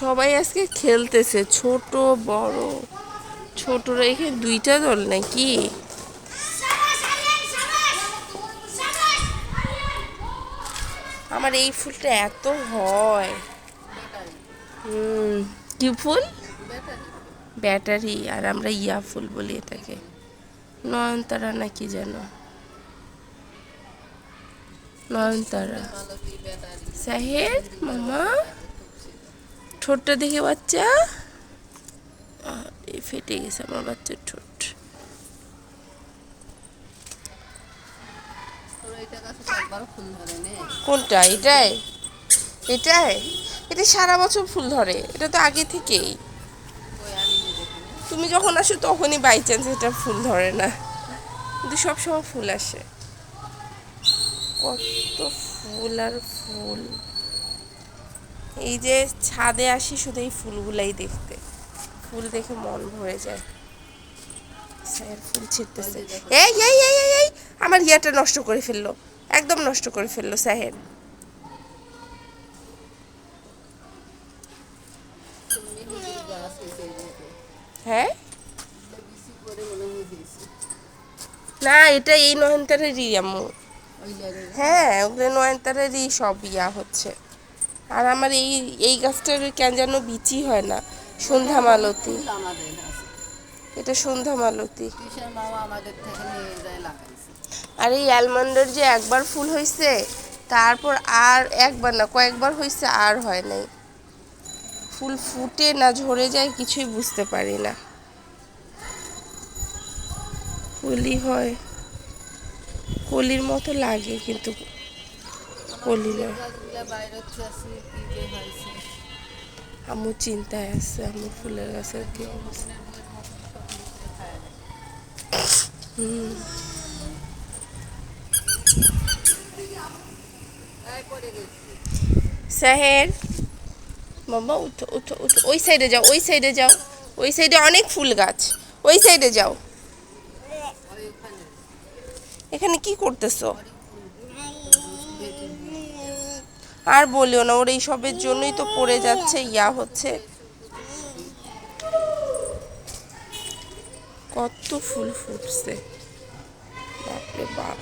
সবাই আজকে খেলতেছে, ছোট, বড়। ছোটরা এখানে দুইটা দল নাকি? আমার এই ফুলটা এত হয়। কি ফুল? ব্যাটারি, আর আমরা ইয়া ফুল বলি এটাকে। নয়নতারা নাকি যেন? নয়নতারা। সাহেব, মামা? ঠোঁটটা দেখে বাচ্চা। ফেটে গেছে আমার বাচ্চার ঠোঁট। কোনটা? এটাই? এটাই? এটা সারা বছর ফুল ধরে। এটা তো আগে থেকেই। তুমি যখন আসো তখনই বাই চান্স এটা ফুল ধরে না। কিন্তু সব সময় ফুল আসে। কত ফুল আর ফুল। এই যে ছাদে আসি শুধু এই ফুলগুলাই দেখতে। ফুল দেখে মন ভরে যায়। স্যার ফুল ছিটতেছে এই এই এই এই এই আমার ইয়াটা নষ্ট করে ফেলল। একদম নষ্ট করে ফেলল যে হ্যাঁ? না এটা এই নয়নতারেরই আম্মু। হ্যাঁ ওগুলো নয়নতারেরই সব ইয়া হচ্ছে। আর আমার এই এই গাছটার কেন যেন বিচি হয় না? সন্ধ্যা মালতী। এটা সন্ধ্যা মালতী। আর এই অ্যালমন্ডের যে একবার ফুল হয়েছে তারপর আর একবার না, কয়েকবার হয়েছে আর হয় নাই। ফুল ফুটে না ঝরে যায় কিছুই বুঝতে পারি না। কলি হয়, কলির মতো লাগে কিন্তু। কলি না গাছগুলা বাইরে হচ্ছে আছে কি যে হয়েছে আম্মু চিন্তায় আছে আম্মু ফুলের গাছের কি অবস্থা? হুম। বাবা উঠো উঠো উঠো, ওই সাইডে যাও, ওই সাইডে যাও, ওই সাইডে অনেক ফুল গাছ, ওই সাইডে যাও। এখানে কি করতেছো? আর বলিও না, ওর এই সবের জন্যই তো পড়ে যাচ্ছে, ইয়া হচ্ছে। কত ফুল ফুটছে। বাপরে বাপ।